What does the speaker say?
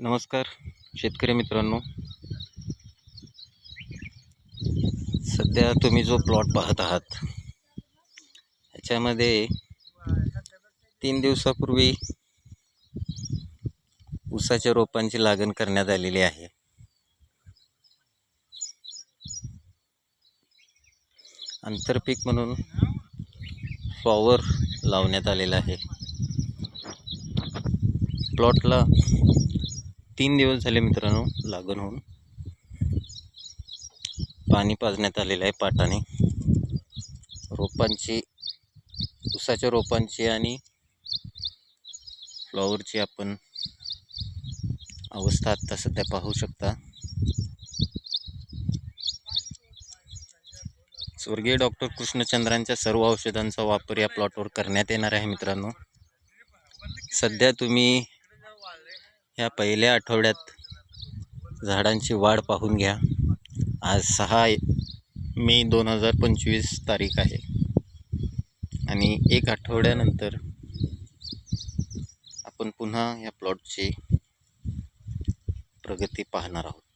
नमस्कार शेतकरी मित्रांनो. सध्या तुम्ही जो प्लॉट पाहत आहात ह्याच्यामध्ये तीन दिवसापूर्वी ऊसाच्या रोपांची लागण करण्यात आलेली आहे. आंतरपीक म्हणून फ्लॉवर लावण्यात आलेला आहे. प्लॉटला तीन दिवस झाले मित्रांनो लागण होऊन. पाणी पाजण्यात आलेलं आहे पाटाने. रोपांची ऊसाच्या रोपांची आणि फ्लॉवरची आपण अवस्था आत्ता सध्या पाहू शकता. स्वर्गीय डॉक्टर कृष्णचंद्रांच्या सर्व औषधांचा वापर या प्लॉटवर करण्यात येणार आहे मित्रांनो. सध्या तुम्ही ह्या पहिल्या आठवड्यात झाडांची वाढ पाहून घ्या. आज सहा मे दोन हजार पंचवीस तारीख आहे. आणि एक आठवड्यानंतर आपण पुन्हा या प्लॉटची प्रगती पाहणार आहोत.